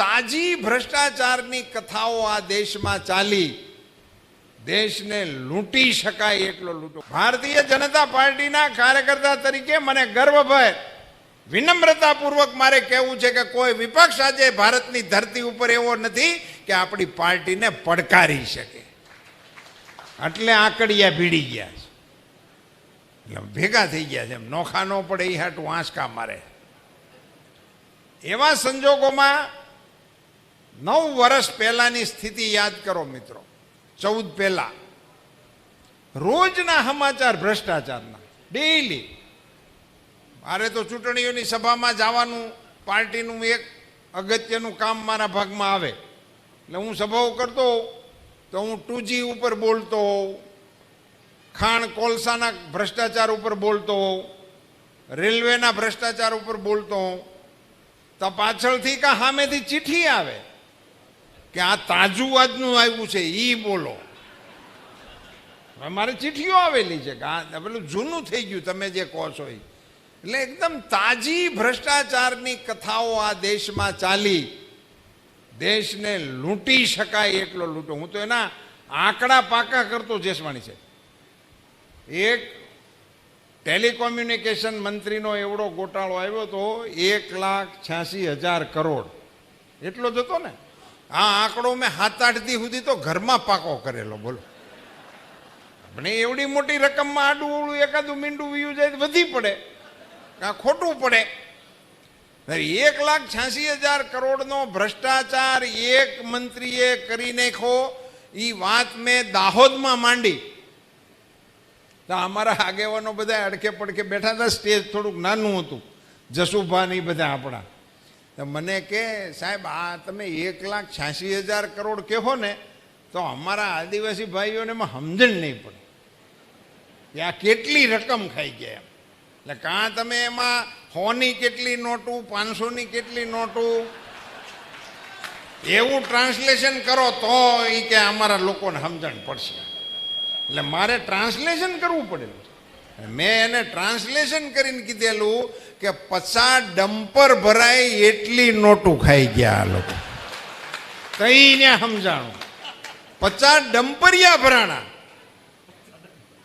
તાજી ભ્રષ્ટાચારની કથાઓ આ દેશમાં ચાલી. દેશને લૂંટી શકાય એટલો લૂંટો. ભારતીય જનતા પાર્ટીના કાર્યકર્તા તરીકે મને ગર્વભર વિનમ્રતાપૂર્વક મારે કહેવું છે કે કોઈ વિપક્ષ આજે ભારતની ધરતી ઉપર એવો નથી કે આપણી પાર્ટીને પડકારી શકે. એટલે આકડિયા ભીડી ગયા છે. એટલે ભેગા થઈ ગયા છે. એમ નોખા ન પડે એ હાટું આંસકા મારે. એવા સંજોગોમાં નવ વર્ષ પહેલાની સ્થિતિ યાદ કરો મિત્રો. ચૌદ પહેલા. રોજના સમાચાર ભ્રષ્ટાચારના. ડેઈલી મારે તો ચૂંટણીઓની સભામાં જવાનું પાર્ટીનું એક અગત્યનું કામ મારા ભાગમાં આવે. એટલે હું સભાઓ કરતો તો હું ટુજી ઉપર બોલતો હોઉં, ખાણ કોલસાના ભ્રષ્ટાચાર ઉપર બોલતો હોઉં, રેલવેના ભ્રષ્ટાચાર ઉપર બોલતો હોઉં. તો પાછળથી કાં સામેથી ચિઠ્ઠી આવે. કે આ તાજું આજનું આવ્યું છે એ બોલો. મારે ચીઠીઓ આવેલી છે કે આ પેલું જૂનું થઈ ગયું, તમે જે કહો છો એ એટલે એકદમ તાજી ભ્રષ્ટાચારની કથાઓ આ દેશમાં ચાલી. દેશને લૂંટી શકાય એટલો લૂંટો. હું તો એના આંકડા પાકા કરતો જેસવાણી છે એક ટેલિકોમ્યુનિકેશન મંત્રીનો એવડો ગોટાળો આવ્યો તો એક લાખ છ્યાસી હજાર કરોડ. એટલો જ હતો ને? આ આંકડો મેં સાત આઠ દી સુધી તો ઘરમાં પાકો કરેલો, બોલો. આપણે એવડી મોટી રકમમાં આડું ઓળું એકાદું મીંડું વીયું જાય વધી પડે, કાં ખોટું પડે. એક લાખ છ્યાસી હજાર કરોડનો ભ્રષ્ટાચાર એક મંત્રીએ કરી નાખો એ વાત મેં દાહોદમાં માંડી. તો અમારા આગેવાનો બધા અડકે પડકે બેઠા હતા, સ્ટેજ થોડુંક નાનું હતું. જસુભાની બધા આપણા. તો મને કે, સાહેબ, આ તમે એક લાખ છ્યાસી હજાર કરોડ કહો ને, તો અમારા આદિવાસી ભાઈઓને એમાં સમજણ નહીં પડે. કે આ કેટલી રકમ ખાઈ ગયા એમ. એટલે કાં તમે એમાં સોની કેટલી નોટું, પાંચસોની કેટલી નોટું? એવું ટ્રાન્સલેશન કરો તો એ કે અમારા લોકોને સમજણ પડશે. એટલે મારે ટ્રાન્સલેશન કરવું પડેલું મેં એને ટ્રાન્સલેશન કરીને કીધેલું કે પચાસ ડમ્પર ભરાય એટલી નોટું ખાઈ ગયા આ લોકો. કઈને સમજાણું? પચાસ ડમ્પરિયા ભરાણા.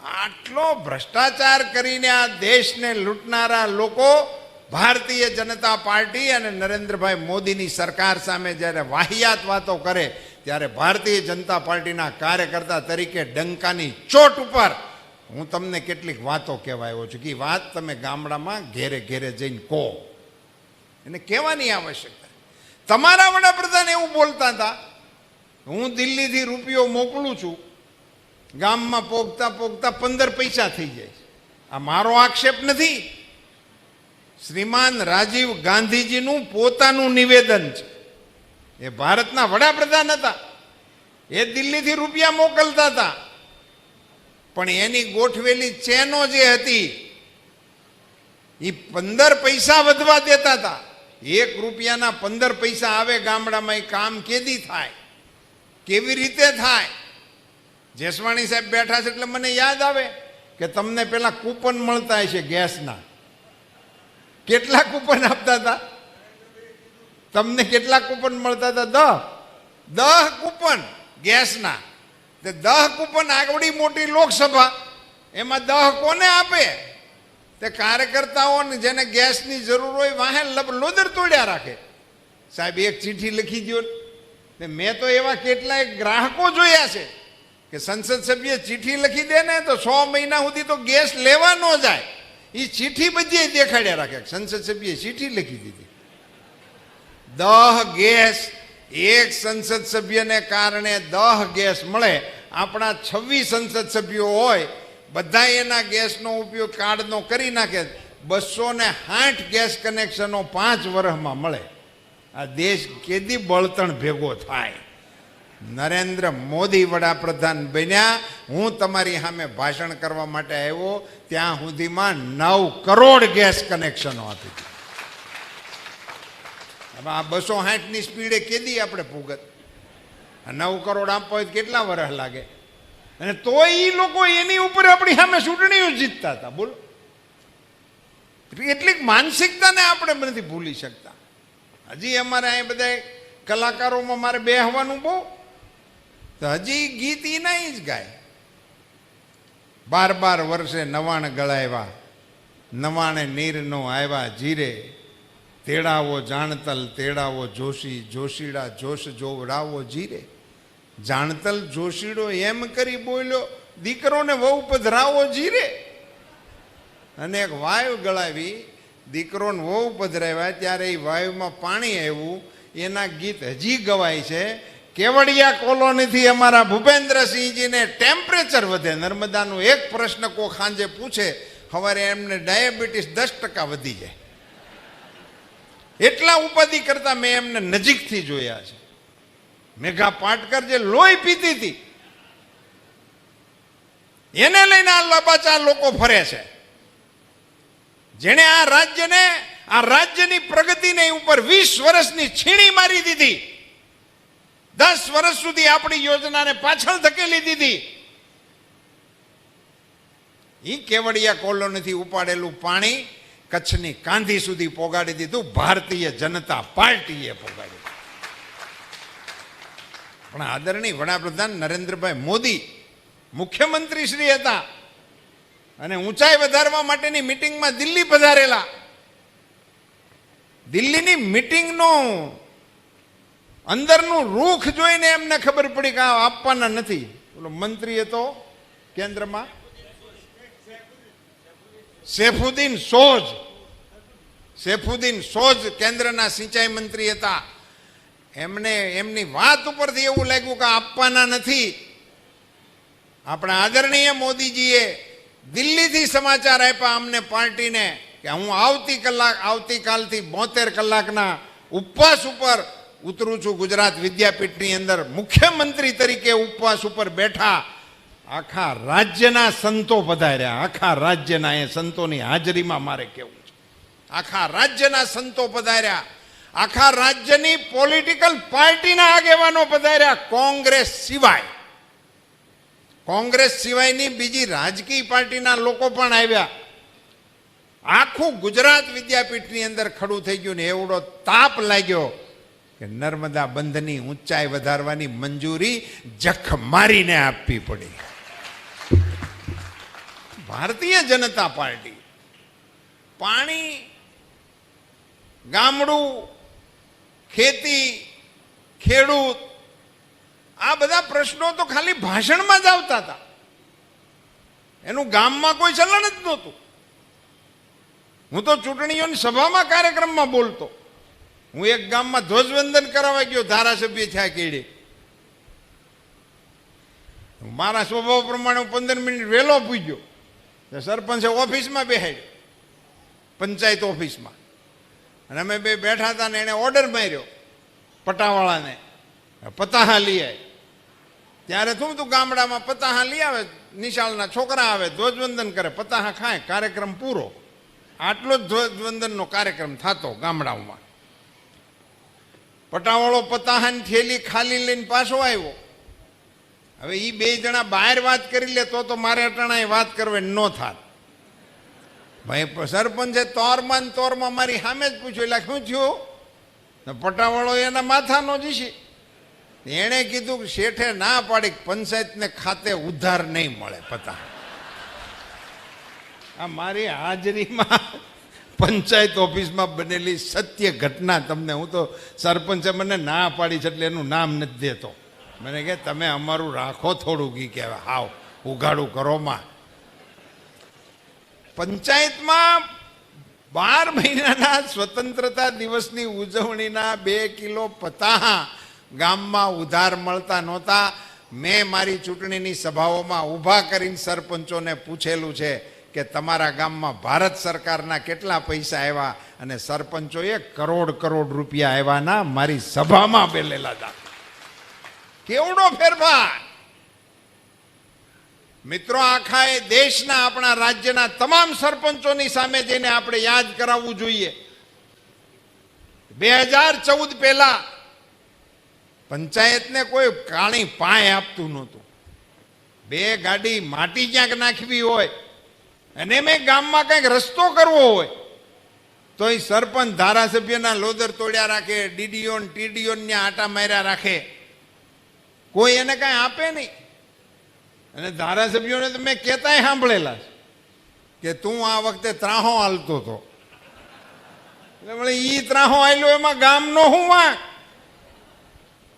આટલો ભ્રષ્ટાચાર કરીને આ દેશને લૂંટનારા લોકો ભારતીય જનતા પાર્ટી અને નરેન્દ્રભાઈ મોદીની સરકાર સામે જ્યારે વાહિયાત વાતો કરે ત્યારે ભારતીય જનતા પાર્ટીના કાર્યકર્તા તરીકે ડંકાની ચોટ ઉપર હું તમને કેટલીક વાતો કહેવા આવ્યો છું કે વાત તમે ગામડામાં ઘેરે ઘેરે જઈને કહો. એને કહેવાની આવશ્યકતા. તમારા વડાપ્રધાન એવું બોલતા હતા, હું દિલ્હીથી રૂપિયો મોકલું છું, ગામમાં પોગતા પોગતા પંદર પૈસા થઈ જાય આ મારો આક્ષેપ નથી. શ્રીમાન રાજીવ ગાંધીજીનું પોતાનું નિવેદન છે. એ ભારતના વડાપ્રધાન હતા. એ દિલ્હીથી રૂપિયા મોકલતા હતા. પણ એની ગોઠવેલી ચેનો જે હતી એ પંદર પૈસા વધવા દેતા હતા એક રૂપિયાના પંદર પૈસા આવે ગામડામાં એ કામ કેદી થાય? કેવી રીતે થાય? જેસવાણી સાહેબ બેઠા છે એટલે મને યાદ આવે કે તમને પેલા કૂપન મળતા હશે ગેસના. કેટલા કૂપન આપતા હતા તમને કેટલા કૂપન મળતા હતા દહ. દહ કૂપન ગેસના. દહ કૂપન આગળી મોટી લોકસભા, એમાં દહ કોને આપે? તે કાર્યકર્તાઓને જેને ગેસની જરૂર હોય વાહે લોદર તોડ્યા રાખે. સાહેબ, એક ચિઠ્ઠી લખી દો ને. મેં તો એવા કેટલાય ગ્રાહકો જોયા છે કે સંસદ સભ્ય ચિઠ્ઠી લખી દે ને તો સો મહિના સુધી તો ગેસ લેવા ન જાય. એ ચિઠ્ઠી બધી દેખાડ્યા રાખે. સંસદ સભ્યએ ચિઠ્ઠી લખી દીધી. દહ ગેસ એક સંસદ સભ્યને કારણે દહ ગેસ મળે. આપણા છવ્વીસ સંસદ સભ્યો હોય બધા એના ગેસનો ઉપયોગ કાર્ડનો કરી નાખે. બસો ને સાઠ ગેસ કનેક્શનો પાંચ વર્ષમાં મળે. આ દેશ કેદી બળતણ ભેગો થાય? નરેન્દ્ર મોદી વડાપ્રધાન બન્યા. હું તમારી સામે ભાષણ કરવા માટે આવ્યો. ત્યાં સુધીમાં નવ કરોડ ગેસ કનેક્શનો આપી. હવે આ બસો સાઠની સ્પીડે કેદી આપણે ભૂગત? નવ કરોડ આપવા હોય તો કેટલા વર્ષ લાગે? અને તોય એ લોકો એની ઉપર આપણી સામે ચૂંટણીઓ જીતતા હતા, બોલો. એટલીક માનસિકતાને આપણે નથી ભૂલી શકતા. હજી અમારે અહીં બધા કલાકારોમાં મારે બેહવાનું બહુ. તો હજી ગીત એ નહીં જ ગાય. બાર બાર વર્ષે નવાણ ગળાવ્યા નવાણે નીરનો આવ્યા જીરે. તેડાવો જાણતલ, તેડાવો જોશી, જોશીડા, જોશ જોવડાવો જીરે. જાણતલ જોશીડો એમ કરી બોલ્યો, દીકરોને વહુ પધરાવો જીરે. અને એક વાયુ ગળાવી, દીકરોને વહુ પધરાવ્યા, ત્યારે એ વાયુમાં પાણી આવ્યું. એના ગીત હજી ગવાય છે, કેવડિયા કોલોનીથી અમારા ભૂપેન્દ્રસિંહજીને ટેમ્પરેચર વધે. નર્મદાનું એક પ્રશ્ન કો ખાંજે પૂછે, હવારે એમને ડાયાબિટીસ દસ ટકા વધી જાય. એટલા ઉપાધિ કરતા મેં એમને નજીકથી જોયા છે. મેઘા પાટકર જે લોહી પીતી હતી, એને લઈને આ લબાચા લોકો ફરે છે. જેણે આ રાજ્યને, આ રાજ્યની પ્રગતિને ઉપર વીસ વર્ષની છીણી મારી દીધી. દસ વર્ષ સુધી આપણી યોજનાને પાછળ ધકેલી દીધી. એ કેવડિયા કોલોનીથી ઉપાડેલું પાણી કચ્છની કાંધી સુધી પોગાડી દીધું, ભારતીય જનતા પાર્ટીએ પોગાડી પણ આદરણીય વડાપ્રધાન નરેન્દ્રભાઈ મોદી મુખ્યમંત્રી શ્રી હતા અને ઊંચાઈ વધારવા માટેની મિટિંગમાં દિલ્હી પધારેલા. દિલ્હીની મિટિંગનો અંદરનું રૂખ જોઈને એમને ખબર પડી કે આપવાના નથી. ઓલો મંત્રી હતો કેન્દ્રમાં સેફુદ્દીન સોજ. સેફુદ્દીન સોજ કેન્દ્રના સિંચાઈ મંત્રી હતા. એમને, એમની વાત ઉપરથી એવું લાગ્યું કે આપવાના નથી. આપણા આદરણીય મોદીજીએ દિલ્હીથી સમાચાર આપ્યા અમને પાર્ટીને કે હું આવતી કલાક, આવતીકાલથી બોતેર કલાકના ઉપવાસ ઉપર ઉતરું છું ગુજરાત વિદ્યાપીઠની અંદર. મુખ્યમંત્રી તરીકે ઉપવાસ ઉપર બેઠા આખા રાજ્યના સંતો પધાર્યા. આખા રાજ્યના એ સંતોની હાજરીમાં મારે કેવું છે. આખા રાજ્યના સંતો પધાર્યા. આખા રાજ્યની પોલિટિકલ પાર્ટીના આગેવાનો પધાર્યા કોંગ્રેસ સિવાય. કોંગ્રેસ સિવાયની બીજી રાજકીય પાર્ટીના લોકો પણ આવ્યા. આખું ગુજરાત વિદ્યાપીઠની અંદર ખડું થઈ ગયું ને એવડો તાપ લાગ્યો કે નર્મદા બંધની ઊંચાઈ વધારવાની મંજૂરી જખ મારીને આપવી પડી. ભારતીય જનતા પાર્ટી. પાણી, ગામડું, ખેતી, ખેડૂત, આ બધા પ્રશ્નો તો ખાલી ભાષણમાં જ આવતા હતા. એનું ગામમાં કોઈ ચલણ જ નહોતું. હું તો ચૂંટણીઓની સભામાં કાર્યક્રમમાં બોલતો. હું એક ગામમાં ધ્વજવંદન કરાવવા ગયો, ધારાસભ્ય થયા કેડે. મારા સ્વભાવ પ્રમાણે હું પંદર મિનિટ વહેલો પૂજ્યો. સરપંચે ઓફિસમાં બેહાડ્યો. પંચાયત ઓફિસમાં. અને અમે બે બેઠા હતા ને એણે ઓર્ડર માર્યો, પટાવાળાને. પતાહા લઈ આવે ત્યારે શું તું ગામડામાં પતાહા લઈ આવે, નિશાળના છોકરા આવે, ધ્વજવંદન કરે, પતાહા ખાય, કાર્યક્રમ પૂરો. આટલો જ ધ્વજવંદનનો કાર્યક્રમ થતો ગામડાઓમાં. પટાવાળો પતાહાની થેલી ખાલી લઈને પાછો આવ્યો. હવે એ બે જણા બહાર વાત કરી લે તો તો મારે અટાણાએ વાત કરવી ન થાત. ભાઈ સરપંચે તોરમાં તોરમાં મારી સામે જ પૂછ્યું, એટલે શું થયું? પટાવાળો એના માથાનો જીશી એણે કીધું કે શેઠે ના પાડી પંચાયતને ખાતે ઉધાર નહીં મળે પતા. આ મારી હાજરીમાં પંચાયત ઓફિસમાં બનેલી સત્ય ઘટના તમને હું તો સરપંચે મને ના પાડી છે એટલે એનું નામ નથી દેતો. મને કે તમે અમારું રાખો થોડું ઘી કહેવાય હાવ, ઉઘાડું કરોમાં પંચાયતમાં બાર મહિનાના સ્વતંત્રતા દિવસની ઉજવણીના બે કિલો પતાહા ગામમાં ઉધાર મળતા નહોતા. મેં મારી ચૂંટણીની સભાઓમાં ઊભા કરીને સરપંચોને પૂછેલું છે કે તમારા ગામમાં ભારત સરકારના કેટલા પૈસા આવ્યા? અને સરપંચોએ કરોડ કરોડ રૂપિયા આવ્યાના મારી સભામાં બેલેલા હતા. કેવડો ફેરફાર? મિત્રો, આખા એ દેશના, આપણા રાજ્યના તમામ સરપંચોની સામે જઈને આપણે યાદ કરાવવું જોઈએ. બે હજાર ચૌદ પહેલા પંચાયતને કોઈ કાળી પાય આપતું નહોતું. બે ગાડી માટી ક્યાંક નાખવી હોય, અને મેં ગામમાં કંઈક રસ્તો કરવો હોય તો એ સરપંચ ધારાસભ્યના લોદર તોડ્યા રાખે, ડીડીઓ ટીડીઓ આટા માર્યા રાખે. કોઈ એને કાંઈ આપે નહીં. અને ધારાસભ્યોને તો મેં કહેતાય સાંભળેલા કે તું આ વખતે ત્રાહો હાલતો હતો. એટલે ઈ ત્રાહો આવેલો એમાં ગામનો હું વાંક?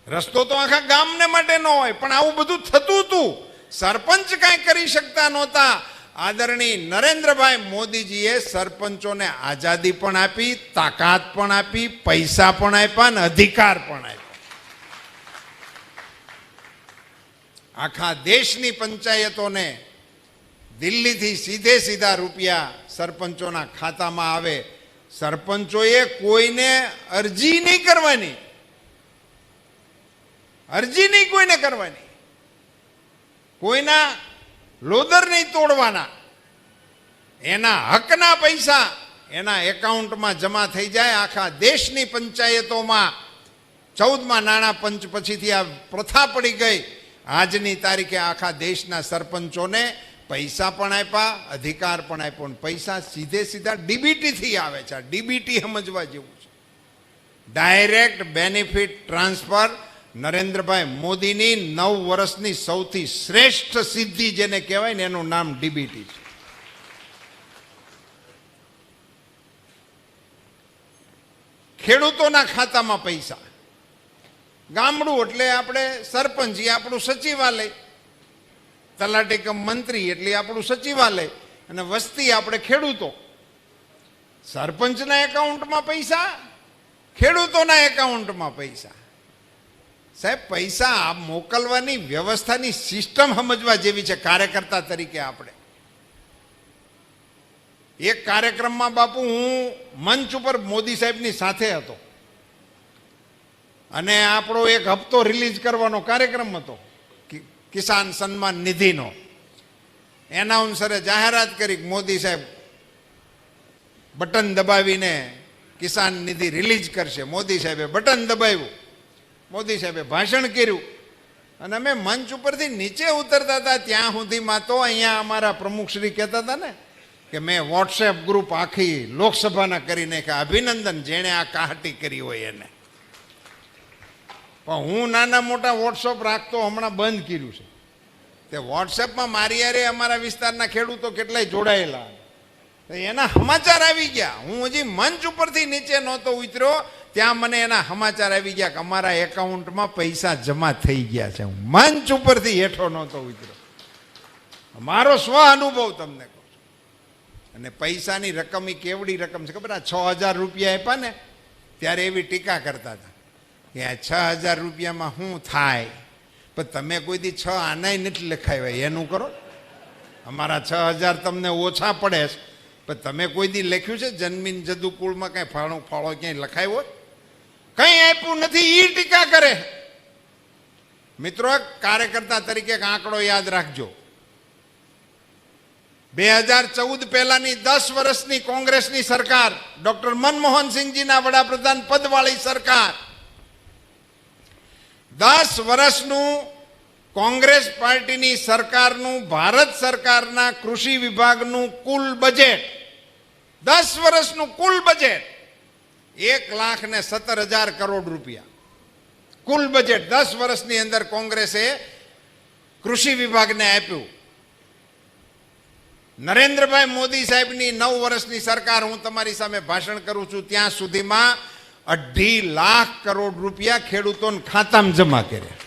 રસ્તો તો આખા ગામને માટે ન હોય, પણ આવું બધું થતું હતું સરપંચ કાંઈ કરી શકતા નહોતા. આદરણીય નરેન્દ્રભાઈ મોદીજીએ સરપંચોને આઝાદી પણ આપી, તાકાત પણ આપી, પૈસા પણ આપ્યા અને અધિકાર પણ આપ્યા. આખા દેશની પંચાયતોને દિલ્હીથી સીધે સીધા રૂપિયા સરપંચોના ખાતામાં આવે. સરપંચોએ કોઈને અરજી નહીં કરવાની. અરજી નહીં કોઈને કરવાની. કોઈના લોદર નહીં તોડવાના. એના હકના પૈસા એના એકાઉન્ટમાં જમા થઈ જાય. આખા દેશની પંચાયતોમાં ચૌદમાં નાણાં પંચ પછીથી આ પ્રથા પડી ગઈ. આજની તારીખે આખા દેશના સરપંચોને પૈસા પણ આપ્યા, અધિકાર પણ આપ્યો પૈસા સીધે સીધા ડીબીટીથી આવે છે. ડીબીટી સમજવા જેવું છે. ડાયરેક્ટ બેનિફિટ ટ્રાન્સફર નરેન્દ્રભાઈ મોદીની નવ વર્ષની સૌથી શ્રેષ્ઠ સિદ્ધિ જેને કહેવાય ને એનું નામ ડીબીટી છે. ખેડૂતોના ખાતામાં પૈસા. ગામડું એટલે આપણે સરપંચ એ આપણું સચિવાલય. તલાટી કમ મંત્રી એટલે આપણું સચિવાલય. અને વસ્તી આપણે ખેડૂતો. સરપંચના એકાઉન્ટમાં પૈસા, ખેડૂતોના એકાઉન્ટમાં પૈસા. સાહેબ, પૈસા મોકલવાની વ્યવસ્થાની સિસ્ટમ સમજવા જેવી છે કાર્યકર્તા તરીકે આપણે. એક કાર્યક્રમમાં બાપુ, હું મંચ ઉપર મોદી સાહેબની સાથે હતો. અને આપણો એક હપ્તો રિલીઝ કરવાનો કાર્યક્રમ હતો કિસાન સન્માન નિધિનો. એનાઉન્સરે જાહેરાત કરી મોદી સાહેબ બટન દબાવીને કિસાન નિધિ રિલીઝ કરશે. મોદી સાહેબે બટન દબાવ્યું. મોદી સાહેબે ભાષણ કર્યું. અને અમે મંચ ઉપરથી નીચે ઉતરતા હતા, ત્યાં સુધીમાં તો અહીંયા અમારા પ્રમુખશ્રી કહેતા હતા ને, કે મેં વોટ્સએપ ગ્રુપ આખી લોકસભાના કરી નાખ્યા અભિનંદન, જેણે આ કાહટી કરી હોય એને. પણ હું નાના મોટા વોટ્સઅપ રાખતો હમણાં બંધ કર્યું છે. તે વોટ્સએપમાં મારી યારે અમારા વિસ્તારના ખેડૂતો કેટલાય જોડાયેલા એના સમાચાર આવી ગયા. હું હજી મંચ ઉપરથી નીચે નહોતો ઉતર્યો, ત્યાં મને એના સમાચાર આવી ગયા કે અમારા એકાઉન્ટમાં પૈસા જમા થઈ ગયા છે. હું મંચ ઉપરથી હેઠો નહોતો ઉતર્યો. મારો સ્વ અનુભવ તમને કહું છું. અને પૈસાની રકમ એ કેવડી રકમ છે ખબર આ છ હજાર રૂપિયા આપ્યા ને, ત્યારે એવી ટીકા કરતા હતા. કે આ છ હજાર રૂપિયામાં શું થાય? પણ તમે કોઈ દી છ આનાય નથી લખાવ્યા. એનું કરો. અમારા છ હજાર તમને ઓછા પડે છે. પણ તમે કોઈ દી લખ્યું છે? જન્મીન જદુકુળમાં કાંઈ ફાળો ફાળો ક્યાંય લખાયો કંઈ આપ્યું નથી. એ ટીકા કરે. મિત્રો કાર્યકર્તા તરીકે એક આંકડો યાદ રાખજો. બે હજાર ચૌદ પહેલાની દસ વર્ષની કોંગ્રેસની સરકાર ડોક્ટર મનમોહન સિંહજીના વડાપ્રધાન પદવાળી સરકાર દસ વર્ષનું કોંગ્રેસ પાર્ટીની સરકારનું, ભારત સરકારના કૃષિ વિભાગનું કુલ બજેટ. દસ વર્ષનું કુલ બજેટ એક લાખ ને સત્તર હજાર કરોડ રૂપિયા. કુલ બજેટ દસ વર્ષની અંદર કોંગ્રેસે કૃષિ વિભાગને આપ્યું. નરેન્દ્રભાઈ મોદી સાહેબની નવ વર્ષની સરકાર હું તમારી સામે ભાષણ કરું છું ત્યાં સુધીમાં અઢી લાખ કરોડ રૂપિયા ખેડૂતોને ખાતામાં જમા કર્યા.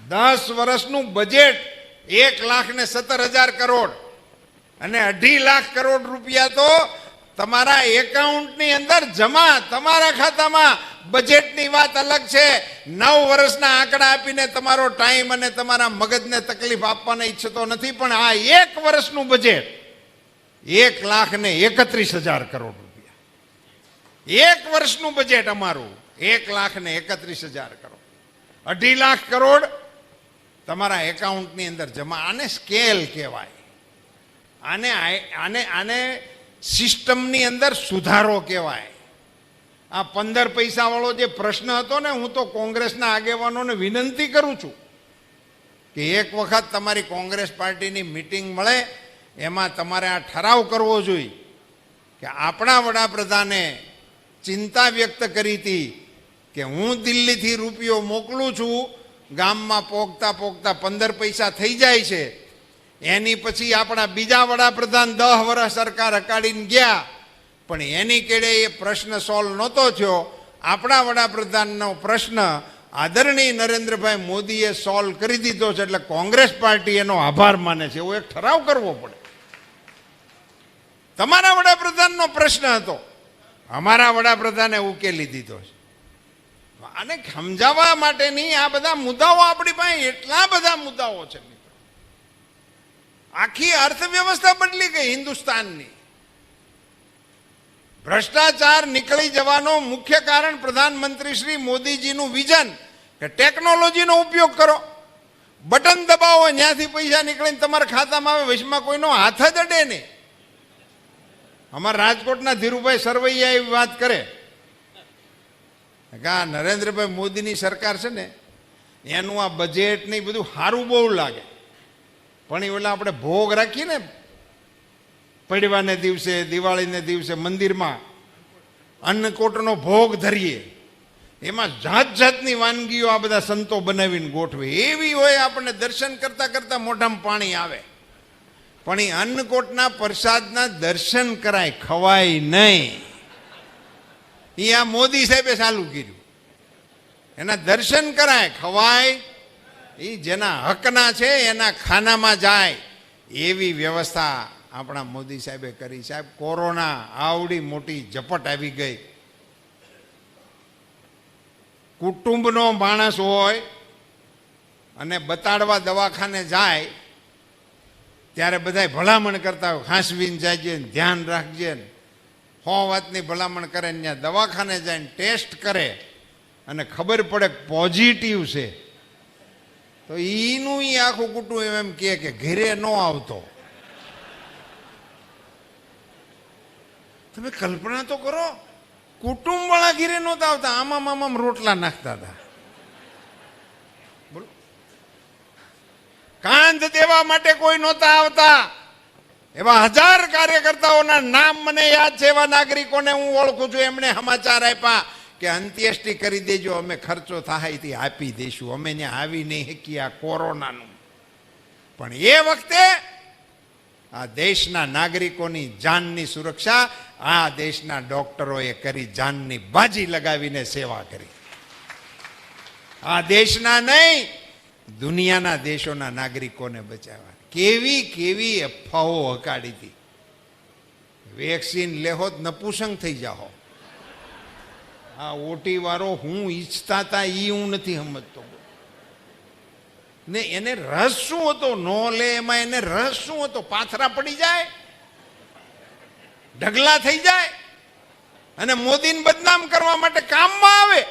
દસ વર્ષનું બજેટ એક લાખ ને સત્તર હજાર કરોડ. અને અઢી લાખ કરોડ રૂપિયા તો તમારા એકાઉન્ટની અંદર જમા, તમારા ખાતામાં બજેટની વાત અલગ છે. નવ વર્ષના આંકડા આપીને તમારો ટાઈમ અને તમારા મગજને તકલીફ આપવાને ઈચ્છતો નથી, પણ આ એક વર્ષનું બજેટ એક લાખ ને એકત્રીસ હજાર કરોડ એક વર્ષનું બજેટ અમારું. એક લાખ ને એકત્રીસ હજાર કરોડ. અઢી લાખ કરોડ તમારા એકાઉન્ટની અંદર જમા. આને સ્કેલ કહેવાય. આને આને આને સિસ્ટમની અંદર સુધારો કહેવાય. આ પંદર પૈસાવાળો જે પ્રશ્ન હતો ને, હું તો કોંગ્રેસના આગેવાનોને વિનંતી કરું છું કે એક વખત તમારી કોંગ્રેસ પાર્ટીની મિટિંગ મળે, એમાં તમારે આ ઠરાવ કરવો જોઈએ કે આપણા વડાપ્રધાને ચિંતા વ્યક્ત કરી હતી કે હું દિલ્હીથી રૂપિયો મોકલું છું, ગામમાં પોગતા પોગતા પંદર પૈસા થઈ જાય છે. એની પછી આપણા બીજા વડાપ્રધાન દહ વર્ષ સરકાર હકાડીને ગયા. પણ એની કેડે એ પ્રશ્ન સોલ્વ નહોતો થયો. આપણા વડાપ્રધાનનો પ્રશ્ન આદરણીય નરેન્દ્રભાઈ મોદીએ સોલ્વ કરી દીધો છે એટલે કોંગ્રેસ પાર્ટી એનો આભાર માને છે. એવો એક ઠરાવ કરવો પડે. તમારા વડાપ્રધાનનો પ્રશ્ન હતો. અમારા વડાપ્રધાને ઉકેલી દીધો છે. અને સમજાવવા માટેની આ બધા મુદ્દાઓ આપણી પાસે એટલા બધા મુદ્દાઓ છે. આખી અર્થવ્યવસ્થા બદલી ગઈ હિન્દુસ્તાનની. ભ્રષ્ટાચાર નીકળી જવાનો મુખ્ય કારણ પ્રધાનમંત્રી શ્રી મોદીજીનું વિઝન કે ટેકનોલોજીનો ઉપયોગ કરો. બટન દબાવો ત્યાંથી પૈસા નીકળીને તમારા ખાતામાં આવે વચમાં કોઈનો હાથ જ અડે નહીં. અમારા રાજકોટના ધીરુભાઈ સરવૈયા એવી વાત કરે. કે આ નરેન્દ્રભાઈ મોદીની સરકાર છે ને, એનું આ બજેટ ને બધું સારું બહુ લાગે. પણ એ ઓલા આપણે ભોગ રાખીએ ને પડવાને દિવસે, દિવાળીને દિવસે મંદિરમાં અન્નકોટનો ભોગ ધરીએ. એમાં જાત જાતની વાનગીઓ આ બધા સંતો બનાવીને ગોઠવે. એવી હોય આપણને દર્શન કરતાં કરતાં મોઢામાં પાણી આવે. પણ એ અન્નકોટના પ્રસાદના દર્શન કરાય, ખવાય નહીં. એ આ મોદી સાહેબે ચાલુ કર્યું. એના દર્શન કરાય, ખવાય. એ જેના હકના છે, એના ખાનામાં જાય. એવી વ્યવસ્થા આપણા મોદી સાહેબે કરી. સાહેબ, કોરોના આવડી મોટી ઝપટ આવી ગઈ. કુટુંબનો માણસ હોય અને બતાડવા દવાખાને જાય ત્યારે બધાય ભલામણ કરતા હોય ખાંસવીને જાયજે ને ધ્યાન રાખજે ને. હો વાતની ભલામણ કરે ને ત્યાં દવાખાને જાય ને ટેસ્ટ કરે અને ખબર પડે પોઝિટિવ છે. તો એનું એ આખું કુટુંબ એમ કહે કે ઘરે ન આવતો. તમે કલ્પના તો કરો કુટુંબવાળા ઘીરે નહોતા આવતા, આમામ આમામ રોટલા નાખતા હતા. કાંધ દેવા માટે કોઈ નહોતા આવતા. એવા હજાર કાર્યકર્તાઓના નામ મને યાદ છે, એવા નાગરિકોને હું ઓળખું છું, એમણે સમાચાર આપ્યા કે અંત્યેષ્ટિ કરી દેજો, અમે ખર્ચો થાય તે આપી દઈશું અમે ત્યાં આવી નહીં શકીએ આ કોરોનાનું. પણ એ વખતે આ દેશના નાગરિકોની જાનની સુરક્ષા, આ દેશના ડોક્ટરોએ કરી જાનની બાજી લગાવીને સેવા કરી. આ દેશના નહીં દુનિયાના દેશોના નાગરિકોને બચાવવા. કેવી કેવી અફવાઓ હકાડી હતી. વેક્સિન લેહો જ નપુસંગ થઈ જાઓ આ ઓટી વાળો હું ઈચ્છતા હતા એ હું નથી સમજતો. ને એને રસ શું હતો? નો લે એમાં એને રસ શું હતો? પાથરા પડી જાય. ઢગલા થઈ જાય. અને મોદીને બદનામ કરવા માટે કામમાં આવે.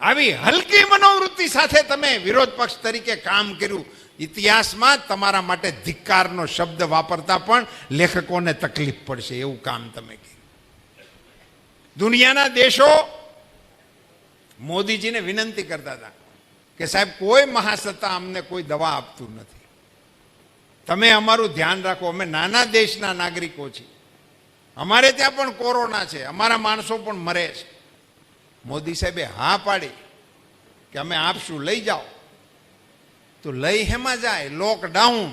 આવી હલકી મનોવૃત્તિ સાથે તમે વિરોધ પક્ષ તરીકે કામ કર્યું. ઇતિહાસમાં તમારા માટે ધિક્કારનો શબ્દ વાપરતા પણ લેખકોને તકલીફ પડશે એવું કામ તમે કર્યું. દુનિયાના દેશો મોદીજીને વિનંતી કરતા હતા કે સાહેબ, કોઈ મહાસત્તા અમને કોઈ દવા આપતું નથી. તમે અમારું ધ્યાન રાખો, અમે નાના દેશના નાગરિકો છીએ. અમારે ત્યાં પણ કોરોના છે, અમારા માણસો પણ મરે છે. મોદી સાહેબે હા પાડી કે અમે આપશું, લઈ જાઓ. તો લઈ હેમાં જાય લોકડાઉન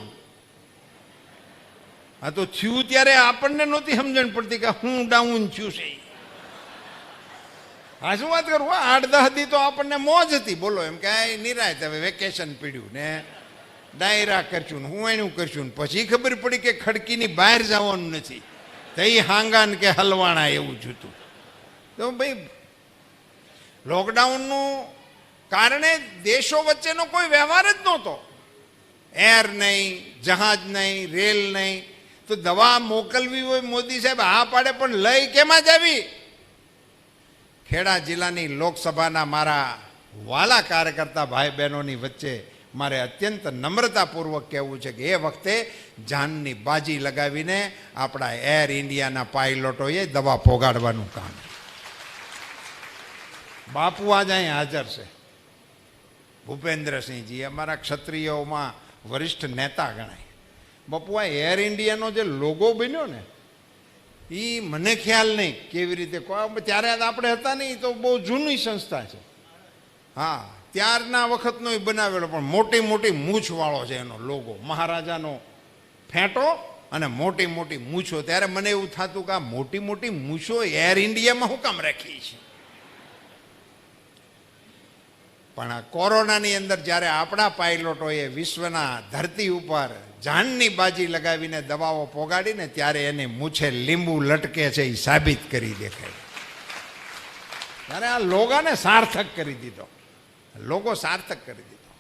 હા તો થયું ત્યારે આપણને નહોતી સમજણ પડતી કે હું ડાઉન છે ઈ. હા શું વાત કરું? આઠ દસ દી તો આપણને મોજ હતી. બોલો એમ કે નિરાયત નિરાય હવે વેકેશન પીડ્યું ને ડાયરા કરશું ને હું એનું કરશું ને પછી ખબર પડી કે ખડકીની બહાર જવાનું નથી. તઈ હાંગાન કે હલવાણા એવું જોતું તો ભાઈ લોકડાઉનનું કારણે દેશો વચ્ચેનો કોઈ વ્યવહાર જ નહોતો. એર નહીં, જહાજ નહીં, રેલ નહીં. તો દવા મોકલવી હોય મોદી સાહેબ હા પાડે પણ લઈ કેમાં જ આવી? ખેડા જિલ્લાની લોકસભાના મારા વાલા કાર્યકર્તા ભાઈ બહેનોની વચ્ચે મારે અત્યંત નમ્રતાપૂર્વક કહેવું છે કે એ વખતે જાનની બાજી લગાવીને આપણા એર ઇન્ડિયાના પાયલોટોએ દવા પોગાડવાનું કામ. બાપુ આજ અહીં હાજર છે. ભૂપેન્દ્રસિંહજી, અમારા ક્ષત્રિયોમાં વરિષ્ઠ નેતા ગણાય. બાપુ, આ એર ઇન્ડિયાનો જે લોગો બન્યો ને એ મને ખ્યાલ નહીં કેવી રીતે ત્યારે આપણે હતા નહીં તો બહુ જૂની સંસ્થા છે. હા, ત્યારના વખતનો એ બનાવેલો, પણ મોટી મોટી મૂછવાળો છે એનો લોગો મહારાજાનો ફેંટો અને મોટી મોટી મૂછો. ત્યારે મને એવું થતું કે આ મોટી મોટી મૂછો એર ઇન્ડિયામાં હું કામ રાખી છે પણ કોરોનાની અંદર જ્યારે આપણા પાયલોટોએ વિશ્વના ધરતી ઉપર જાનની બાજી લગાવીને દવાઓ પોગાડીને ત્યારે એની મૂછે લીંબુ લટકે છે એ સાબિત કરી દેખાય. ત્યારે આ લોગાને સાર્થક કરી દીધો. લોગો સાર્થક કરી દીધો.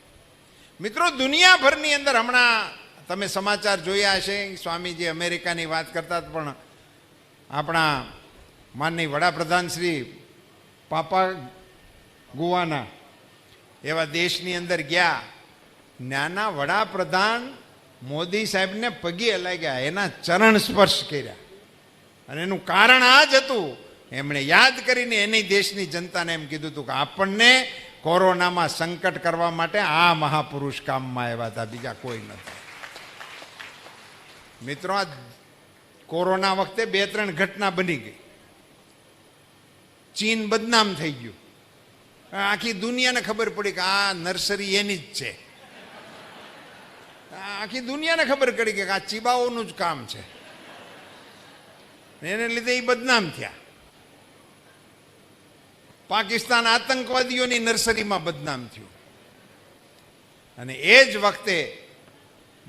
મિત્રો, દુનિયાભરની અંદર હમણાં તમે સમાચાર જોયા હશે, સ્વામીજી અમેરિકાની વાત કરતા પણ આપણા માનની વડાપ્રધાન શ્રી પાપા ગુવાના એવા દેશની અંદર ગયા. નાના વડાપ્રધાન મોદી સાહેબને પગે લાગ્યા, એના ચરણ સ્પર્શ કર્યા. અને એનું કારણ આ જ હતું, એમણે યાદ કરીને એની દેશની જનતાને એમ કીધું હતું કે આપણને કોરોનામાં સંકટ કરવા માટે આ મહાપુરુષ કામમાં આવ્યા હતા, બીજા કોઈ નથી. મિત્રો, આ કોરોના વખતે બે ત્રણ ઘટના બની ગઈ. ચીન બદનામ થઈ ગયું. આખી દુનિયાને ખબર પડી કે આ નર્સરી એની જ છે. આખી દુનિયાને ખબર પડી કે આ ચીબાઓનું જ કામ છે. એને લીધે એ બદનામ થયા. પાકિસ્તાન આતંકવાદીઓની નર્સરીમાં બદનામ થયું. અને એ જ વખતે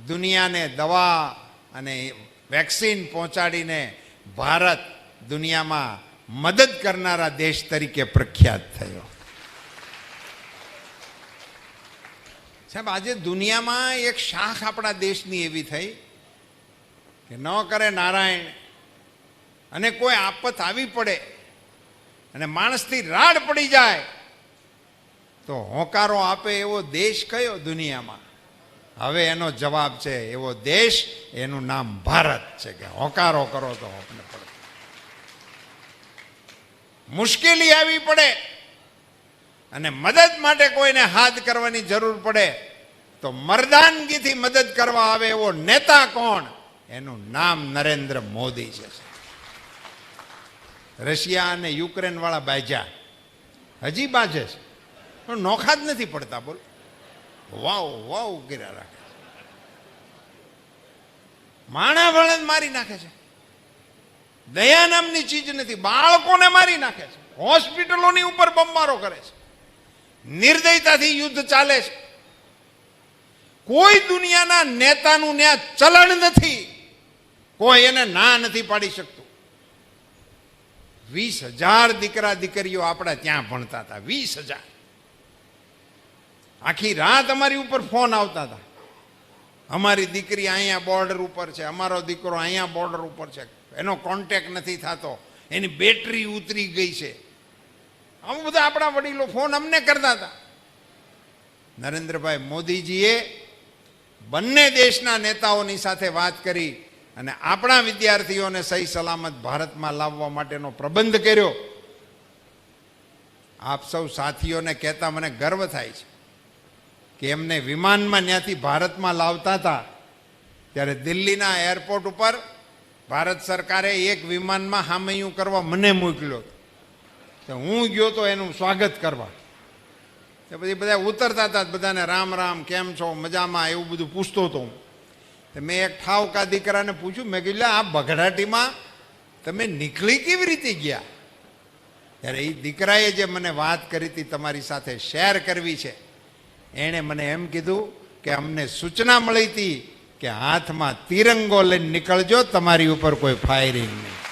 દુનિયાને દવા અને વેક્સિન પહોંચાડીને ભારત દુનિયામાં મદદ કરનારા દેશ તરીકે પ્રખ્યાત થયો. સાહેબ, આજે દુનિયામાં એક શાખ આપણા દેશની એવી થઈ કે ન કરે નારાયણ અને કોઈ આપત આવી પડે અને માણસથી રાડ પડી જાય, તો હોંકારો આપે એવો દેશ કયો દુનિયામાં? હવે એનો જવાબ છે, એવો દેશ એનું નામ ભારત છે કે હોંકારો કરો તો આપણે પડે. મુશ્કેલી આવી પડે. અને મદદ માટે કોઈને હાથ કરવાની જરૂર પડે, તો મર્દાનગીથી મદદ કરવા આવે એવો નેતા કોણ? એનું નામ નરેન્દ્ર મોદી છે. રશિયા અને યુક્રેન વાળા બાજા હજી બાજે છે. પણ નોખા જ નથી પડતા, બોલ. વાવ વાવ કર્યા રાખે. માણા ભણે મારી નાખે છે. દયા નામની ચીજ નથી, બાળકોને મારી નાખે છે. હોસ્પિટલોની ઉપર બમ્બારો કરે છે. નિર્દયતાથી યુદ્ધ ચાલે છે. કોઈ દુનિયાના નેતાનું ત્યાં ચલણ નથી. કોઈ એને ના નથી પાડી શકતું. વીસ હજાર દીકરા દીકરીઓ આપણા ત્યાં ભણતા હતા. વીસ હજાર. આખી રાત અમારી ઉપર ફોન આવતા હતા. અમારી દીકરી અહીંયા બોર્ડર ઉપર છે, અમારો દીકરો અહીંયા બોર્ડર ઉપર છે. એનો કોન્ટેક નથી થતો. એની બેટરી ઉતરી ગઈ છે. આવું બધા આપણા વડીલો ફોન અમને કરતા હતા. નરેન્દ્રભાઈ મોદીજીએ બંને દેશના નેતાઓની સાથે વાત કરી અને આપણા વિદ્યાર્થીઓને સહી સલામત ભારતમાં લાવવા માટેનો પ્રબંધ કર્યો. આપ સૌ સાથીઓને કહેતા મને ગર્વ થાય છે કે એમને વિમાનમાં ત્યાંથી ભારતમાં લાવતા હતા. ત્યારે દિલ્હીના એરપોર્ટ ઉપર ભારત સરકારે એક વિમાનમાં હામૈયું કરવા મને મોકલ્યો તો હું ગયો તો એનું સ્વાગત કરવા. તો પછી બધા ઉતરતા હતા, બધાને રામ રામ, કેમ છો, મજામાં, એવું બધું પૂછતો હતો હું. તો મેં એક ઠાવકા દીકરાને પૂછ્યું, મેં કીધું આ બગડાટીમાં તમે નીકળી કેવી રીતે ગયા? ત્યારે એ દીકરાએ જે મને વાત કરી હતી તમારી સાથે શેર કરવી છે, એણે મને એમ કીધું કે અમને સૂચના મળી હતી કે હાથમાં તિરંગો લઈને નીકળજો, તમારી ઉપર કોઈ ફાયરિંગ નહીં.